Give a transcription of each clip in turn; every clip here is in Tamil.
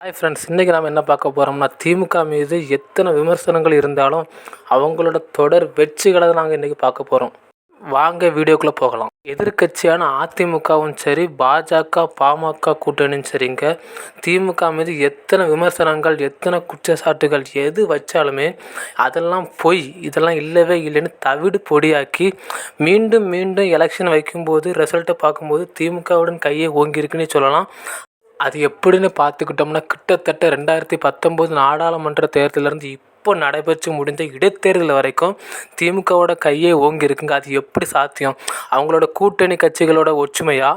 ஹாய் ஃப்ரெண்ட்ஸ் இன்றைக்கி நாம் என்ன பார்க்க போகிறோம்னா திமுக மீது எத்தனை விமர்சனங்கள் இருந்தாலும் அவங்களோட தொடர் வெற்றிகளை தான் நாங்கள் இன்றைக்கி பார்க்க போகிறோம் வாங்க வீடியோக்குள்ளே போகலாம். எதிர்க்கட்சியான அதிமுகவும் சரி பாஜக பாமக கூட்டணியும் சரிங்க. திமுக மீது எத்தனை விமர்சனங்கள் எத்தனை குற்றச்சாட்டுகள் எது வச்சாலுமே அதெல்லாம் பொய் இதெல்லாம் இல்லவே இல்லைன்னு தவிடு பொடியாக்கி மீண்டும் மீண்டும் எலெக்ஷன் வைக்கும்போது ரிசல்ட்டை பார்க்கும்போது திமுகவுடன் கையை ஓங்கியிருக்குன்னு சொல்லலாம். அது எப்படின்னு பார்த்துக்கிட்டோம்னா கிட்டத்தட்ட ரெண்டாயிரத்தி பத்தொம்போது நாடாளுமன்ற தேர்தலிருந்து இப்போ நடைபெற்று முடிந்த இடைத்தேர்தல் வரைக்கும் திமுகவோட கையே ஓங்கி இருக்குங்க. அது எப்படி சாத்தியம்? அவங்களோட கூட்டணி கட்சிகளோட ஒற்றுமையா?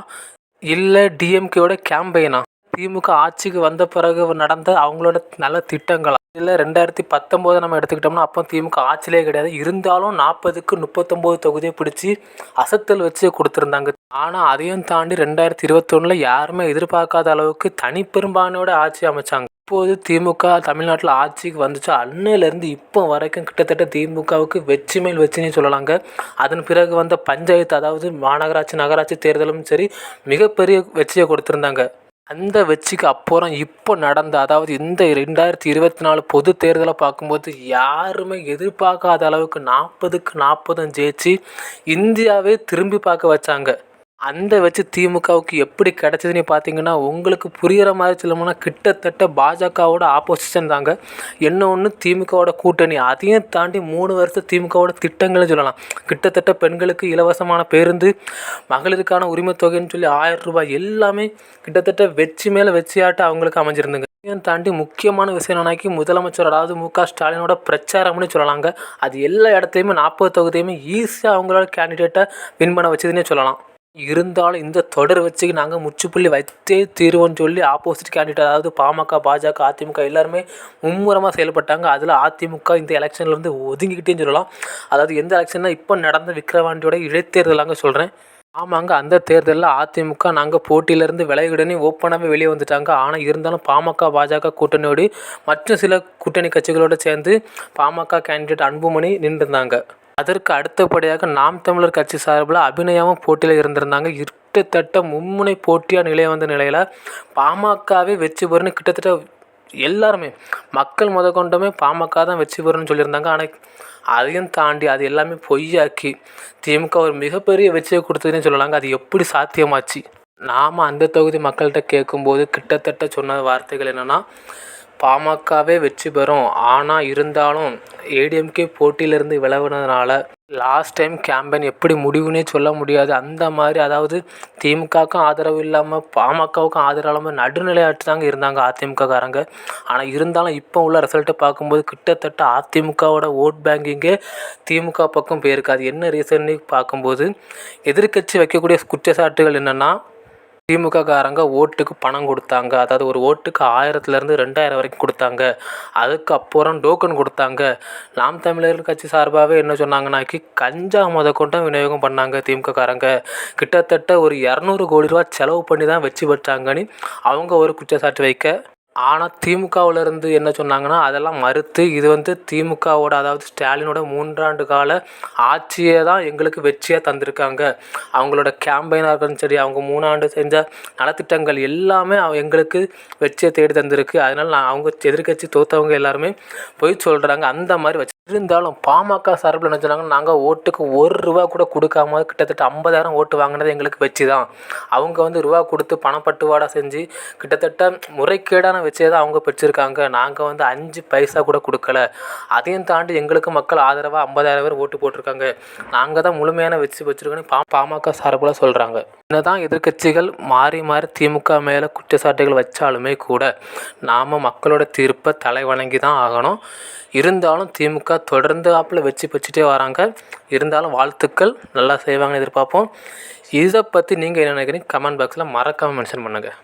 இல்லை டிஎம்கேயோட கேம்பெயினா திமுக ஆட்சிக்கு வந்த பிறகு நடந்த அவங்களோட நல்ல திட்டங்களா? இல்லை ரெண்டாயிரத்தி பத்தொம்போது நம்ம எடுத்துக்கிட்டோம்னா அப்போ திமுக ஆட்சியிலே கிடையாது. இருந்தாலும் நாற்பதுக்கு முப்பத்தொம்போது தொகுதியை பிடிச்சி அசத்தல் வச்சு கொடுத்துருந்தாங்க. ஆனால் அதையும் தாண்டி ரெண்டாயிரத்தி இருபத்தொன்னில் யாருமே எதிர்பார்க்காத அளவுக்கு தனிப்பெரும்பான்மையோட ஆட்சி அமைச்சாங்க. இப்போது திமுக தமிழ்நாட்டில் ஆட்சிக்கு வந்துச்சு. அன்னையிலேருந்து இப்போ வரைக்கும் கிட்டத்தட்ட திமுகவுக்கு வெற்றி மேல் வெற்றினே சொல்லலாங்க. அதன் பிறகு வந்த பஞ்சாயத்து அதாவது மாநகராட்சி நகராட்சி தேர்தலும் சரி மிகப்பெரிய வெற்றியை கொடுத்துருந்தாங்க. அந்த வெற்றிக்கு அப்புறம் இப்போ நடந்த அதாவது இந்த ரெண்டாயிரத்தி இருபத்தி நாலு பொது தேர்தலை பார்க்கும்போது யாருமே எதிர்பார்க்காத அளவுக்கு நாற்பதுக்கு நாற்பதும் ஜெயிச்சு இந்தியாவே திரும்பி பார்க்க வச்சாங்க. அந்த வச்சு திமுகவுக்கு எப்படி கிடச்சிதுன்னு பார்த்தீங்கன்னா உங்களுக்கு புரிகிற மாதிரி சொல்லணும்னா கிட்டத்தட்ட பாஜகவோட ஆப்போசிஷன் தாங்க. என்ன ஒன்று திமுகவோட கூட்டணி. அதையும் தாண்டி மூணு வருஷம் திமுகவோட திட்டங்கள்னு சொல்லலாம். கிட்டத்தட்ட பெண்களுக்கு இலவசமான பேருந்து மகளிருக்கான உரிமை தொகைன்னு சொல்லி ஆயிரம் ரூபாய் எல்லாமே கிட்டத்தட்ட வெற்றி மேலே வெற்றியாட்டு அவங்களுக்கு அமைஞ்சிருந்துங்க. இதையும் தாண்டி முக்கியமான விஷயம் என்னன்னாக்கி முதலமைச்சர் அதாவது மு க ஸ்டாலினோட பிரச்சாரம்னு சொல்லலாங்க. அது எல்லா இடத்துலையுமே நாற்பது தொகுதியுமே ஈஸியாக அவங்களோட கேண்டிடேட்டை வின் பண்ண வச்சதுன்னே சொல்லலாம். இருந்தாலும் இந்த தொடர் வச்சு நாங்கள் முற்றுப்புள்ளி வைத்தே தீர்வோன்னு சொல்லி ஆப்போசிட் கேண்டிடேட் அதாவது பாமக பாஜக அதிமுக எல்லாருமே மும்முரமாக செயல்பட்டாங்க. அதில் அதிமுக இந்த எலெக்ஷன்லேருந்து ஒதுங்கிக்கிட்டேன்னு சொல்லலாம். அதாவது எந்த எலெக்ஷன்னா இப்போ நடந்த விக்ரவாண்டியோட இடைத்தேர்தலாங்க சொல்கிறேன் ஆமாங்க அந்த தேர்தலில் அதிமுக நாங்கள் போட்டியிலேருந்து விலகிடனே ஓப்பனாகவே வெளியே வந்துட்டாங்க. ஆனால் இருந்தாலும் பாமக பாஜக கூட்டணியோடு மற்ற சில கூட்டணி கட்சிகளோடு சேர்ந்து பாமக கேண்டிடேட் அன்புமணி நின்றுருந்தாங்க. அதற்கு அடுத்தபடியாக நாம் தமிழர் கட்சி சார்பில் அபிநயாவும் போட்டியில் இருந்திருந்தாங்க. கிட்டத்தட்ட மும்முனை போட்டியாக நிலை வந்த நிலையில் பாமகவே வெற்றி பெறுன்னு கிட்டத்தட்ட எல்லாருமே மக்கள் முத கொண்டுமே பாமக தான் வெற்றி பெறுன்னு சொல்லியிருந்தாங்க. ஆனால் அதையும் தாண்டி அது எல்லாமே பொய்யாக்கி திமுக ஒரு மிகப்பெரிய வெற்றியை கொடுத்ததுன்னு சொல்லலாங்க. அது எப்படி சாத்தியமாச்சு? நாம் அந்த தொகுதி மக்கள்கிட்ட கேட்கும்போது கிட்டத்தட்ட சொன்ன வார்த்தைகள் என்னென்னா பாமகவே வெற்றி பெறும். ஆனால் இருந்தாலும் ஏடிஎம்கே போட்டியிலேருந்து விலகுனதுனால லாஸ்ட் டைம் கேம்பெயின் எப்படி முடிவுனே சொல்ல முடியாது. அந்த மாதிரி அதாவது திமுகவுக்கும் ஆதரவு இல்லாமல் பாமகவுக்கும் ஆதரவு இல்லாமல் நடுநிலையாட்டு தாங்க இருந்தாங்க அதிமுககாரங்க ஆனால் இருந்தாலும் இப்போ உள்ள ரிசல்ட்டை பார்க்கும்போது கிட்டத்தட்ட அதிமுகவோட ஓட் பேங்கிங்கே திமுக பக்கம் போயிருக்கு. அது என்ன ரீசன்னு பார்க்கும்போது எதிர்க்கட்சி வைக்கக்கூடிய குற்றச்சாட்டுகள் என்னென்னா திமுககாரங்க ஓட்டுக்கு பணம் கொடுத்தாங்க. அதாவது ஒரு ஓட்டுக்கு ஆயிரத்துலேருந்து ரெண்டாயிரம் வரைக்கும் கொடுத்தாங்க. அதுக்கப்புறம் டோக்கன் கொடுத்தாங்க. நாம் தமிழர் கட்சி சார்பாகவே என்ன சொன்னாங்கன்னாக்கி கஞ்சா முத விநியோகம் பண்ணாங்க திமுககாரங்க. கிட்டத்தட்ட ஒரு இரநூறு கோடி ரூபா செலவு பண்ணி தான் வச்சு வச்சாங்கன்னு அவங்க ஒரு குற்றச்சாட்டு வைக்க ஆனால் திமுகவிலேருந்து என்ன சொன்னாங்கன்னா அதெல்லாம் மறுத்து இது வந்து திமுகவோட அதாவது ஸ்டாலினோட மூன்றாண்டு கால ஆட்சியை தான் எங்களுக்கு வெற்றியாக தந்திருக்காங்க. அவங்களோட கேம்பெயினாக இருக்கட்டும் சரி அவங்க மூணாண்டு செஞ்ச நலத்திட்டங்கள் எல்லாமே எங்களுக்கு வெற்றியை தேடி தந்திருக்கு. அதனால் நான் அவங்க எதிர்கட்சி தோற்றவங்க எல்லாருமே பொய் சொல்கிறாங்க அந்த மாதிரி வச்சு இருந்தாலும் பாமக சார்பில் என்ன சொன்னாங்க நாங்கள் ஓட்டுக்கு ஒரு ரூபா கூட கொடுக்காம கிட்டத்தட்ட ஐம்பதாயிரம் ஓட்டு வாங்கினது எங்களுக்கு வச்சு தான் அவங்க வந்து ரூபா கொடுத்து பணப்பட்டுவாடா செஞ்சு கிட்டத்தட்ட முறைகேடான வச்சே தான் அவங்க பெற்றிருக்காங்க. நாங்கள் வந்து அஞ்சு பைசா கூட கொடுக்கல. அதையும் தாண்டி எங்களுக்கு மக்கள் ஆதரவாக ஐம்பதாயிரம் பேர் ஓட்டு போட்டிருக்காங்க. நாங்கள் தான் முழுமையான வச்சு வச்சுருக்கோன்னு பா பாமக சார்பில் சொல்கிறாங்க என்னதான் எதிர்கட்சிகள் மாறி மாறி திமுக மேலே குற்றச்சாட்டுகள் வச்சாலுமே கூட நாம் மக்களோட தீர்ப்பை தலை வணங்கி தான் ஆகணும். இருந்தாலும் திமுக திமுக தொடர்ந்து ஆப்பில் வச்சு வச்சுட்டே வராங்க. இருந்தாலும் வாழ்த்துக்கள் நல்லா செய்வாங்கன்னு எதிர்பார்ப்போம். இதை பற்றி நீங்கள் என்ன நினைக்கிறீங்க? கமெண்ட் பாக்ஸில் மறக்காமல் மென்ஷன் பண்ணுங்கள்